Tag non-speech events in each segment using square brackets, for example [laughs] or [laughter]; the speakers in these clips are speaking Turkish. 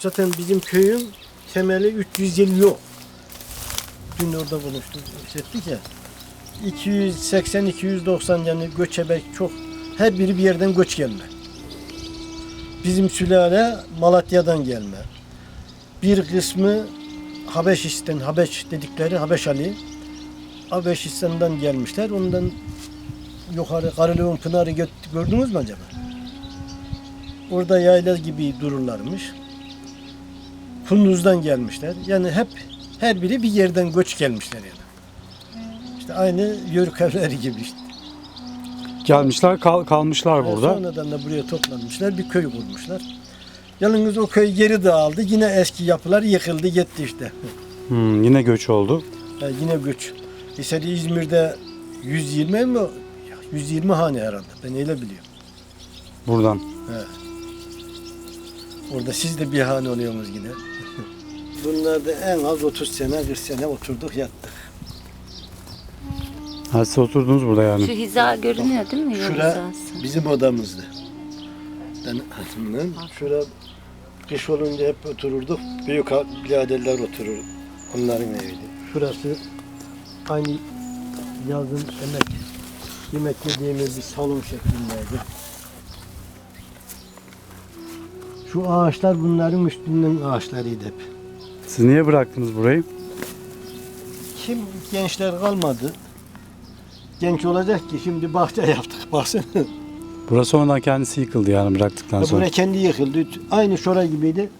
Zaten bizim köyün temeli 300 yıl yok. Dün orada konuştuk, ettik ya. 280-290 yani göçebe çok. Her biri bir yerden göç gelme. Bizim sülale Malatya'dan gelme. Bir kısmı Habeşistan, Habeş dedikleri Habeş Ali. Habeşistan'dan gelmişler. Ondan yukarı Karalığın Pınarı gö- gördünüz mü acaba? Orada yayla gibi dururlarmış. Kunduz'dan gelmişler. Yani hep her biri bir yerden göç gelmişler yani. İşte aynı Yörük evleri gibi işte. Gelmişler kal- kalmışlar Yani burada. Sonradan da buraya toplanmışlar, bir köy kurmuşlar. Yalnız o köy geri dağıldı. Yine eski yapılar yıkıldı, gitti işte. Hmm, yine göç oldu. Ha, yine göç. Mesela İzmir'de 120 mi? 120 hane herhalde. Ben öyle biliyorum. Buradan. Orada siz de bir hane oluyorsunuz yine. Bunlarda en az 30 sene, 40 sene oturduk yattık. Ha, siz oturdunuz burada yani. Şu hiza görünüyor değil mi? Yol Şura hizası. bizim odamızdı. Ben hanımla şura kış olunca hep otururduk. Büyük biraderler oturur. Onların eviydi. Şurası aynı yazın emek yemek yediğimiz bir salon şeklindeydi. Şu ağaçlar bunların üstünden ağaçlarıydı hep. Siz niye bıraktınız burayı? Kim gençler kalmadı. Genç olacak ki şimdi bahçe [laughs] yaptık baksana. Burası sonradan kendisi yıkıldı yani bıraktıktan sonra. Buraya kendi yıkıldı. Aynı şora gibiydi.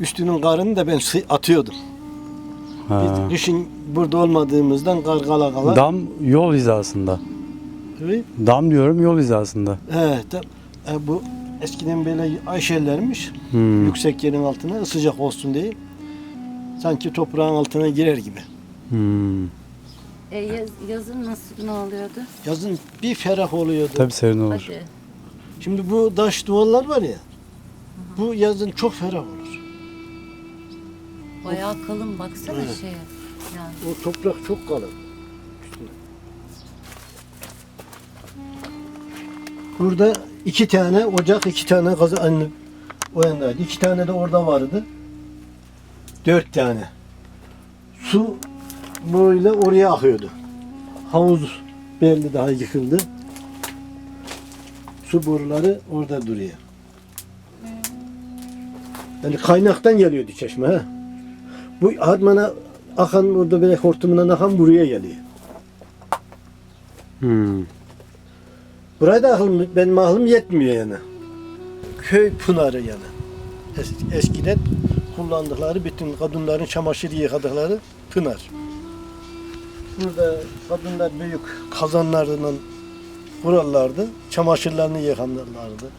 Üstünün karını da ben atıyordum. Ha. Biz kışın burada olmadığımızdan kar kala. Dam yol hizasında. Evet. Dam diyorum yol hizasında. Tam- e, bu eskiden böyle ayşelermiş. Hmm. Yüksek yerin altına sıcak olsun diye. Sanki toprağın altına girer gibi. Hmm. E, yaz, yazın nasıl ne oluyordu? Yazın bir ferah oluyordu. Tabii serin olur. Hadi. Şimdi bu taş duvarlar var ya. Bu yazın çok ferah olur. Bayağı kalın baksana Evet. şeye. Yani. O toprak çok kalın. Burada iki tane ocak, iki tane kazan o yandaydı. İki tane de orada vardı. Dört tane. Su böyle oraya akıyordu. Havuz belli daha yıkıldı. Su boruları orada duruyor. Yani kaynaktan geliyordu çeşme ha. Bu Harman'a akan orada böyle hortumundan akan buraya geliyor. Hmm. Buraya da aklım, benim aklım yetmiyor yani. Köy pınarı yani. Es- eskiden kullandıkları bütün kadınların çamaşır yıkadıkları pınar. Burada kadınlar büyük kazanlarından kurarlardı. Çamaşırlarını yıkanırlardı.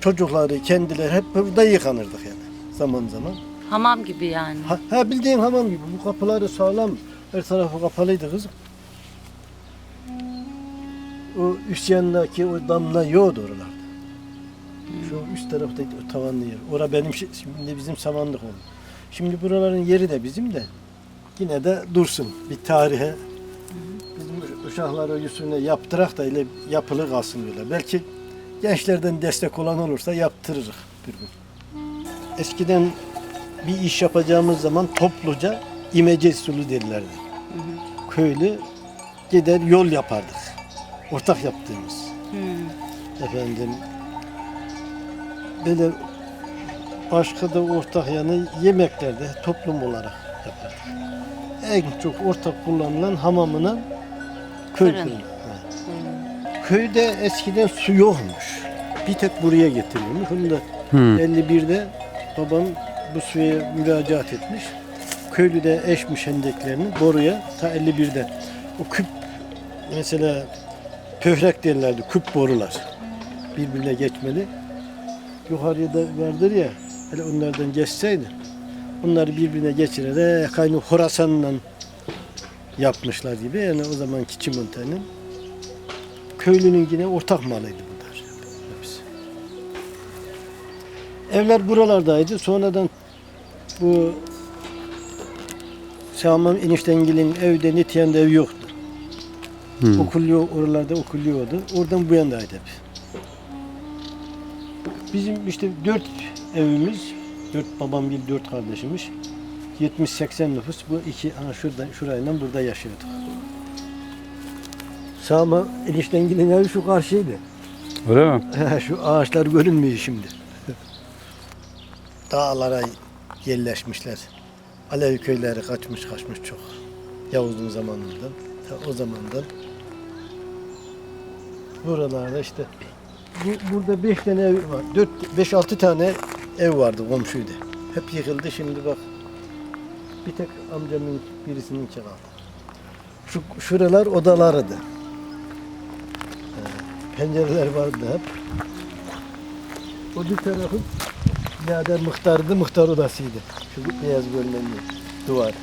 Çocukları kendileri hep burada yıkanırdık yani zaman zaman. Hamam gibi yani. Ha, ha bildiğin hamam gibi. Bu kapıları sağlam. Her tarafı kapalıydı kızım. O üst yanındaki o damla yoktu oralarda. Şu üst tarafta o tavanlı yer. Ora benim şi- şimdi bizim samanlık oldu. Şimdi buraların yeri de bizim de yine de dursun bir tarihe. Bizim uşaklar o yüzüne yaptırak da ile yapılı kalsın diyorlar. Belki gençlerden destek olan olursa yaptırırız bir gün. Eskiden bir iş yapacağımız zaman topluca imece sulu derlerdi. Köylü gider yol yapardık. Ortak yaptığımız. Efendim böyle başka da ortak yani yemeklerde toplum olarak yapardık. En çok ortak kullanılan hamamına köy fırını. Ha. Köyde eskiden su yokmuş. Bir tek buraya getiriyormuş. Onu da Hmm. 51'de babam bu suya müracaat etmiş. Köylü de eşmiş hendeklerini boruya ta 51'de. O küp mesela pöhrek derlerdi küp borular. Birbirine geçmeli. Yukarıya da vardır ya hele onlardan geçseydi onları birbirine geçirerek aynı Horasan'la yapmışlar gibi yani o zamanki çimentenin köylünün yine ortak malıydı bunlar. Hepsi. Evler buralardaydı. Sonradan bu Şaman eniştengilin evde Nityen'de ev yoktu. Hmm. Okulluyor, oralarda okulluyordu. Oradan bu yandaydı hep. Bizim işte dört evimiz, dört babam bir dört kardeşimiz. 70-80 nüfus. Bu iki, ha şurada, şurayla burada yaşıyorduk. Sağma eniştengilin evi şu karşıydı. Öyle mi? şu ağaçlar görünmüyor şimdi. Dağlara yerleşmişler. Alevi köyleri kaçmış kaçmış çok. Yavuz'un zamanından. Ta o zamandan. Buralarda işte bu, burada beş tane ev var. Dört, beş altı tane ev vardı komşuydu. Hep yıkıldı şimdi bak. Bir tek amcamın birisinin kaldı. Şu şuralar odalarıydı. Ee, Pencereler vardı hep. O bir tarafı birader muhtardı, muhtar odasıydı. Şu beyaz görünenli duvar.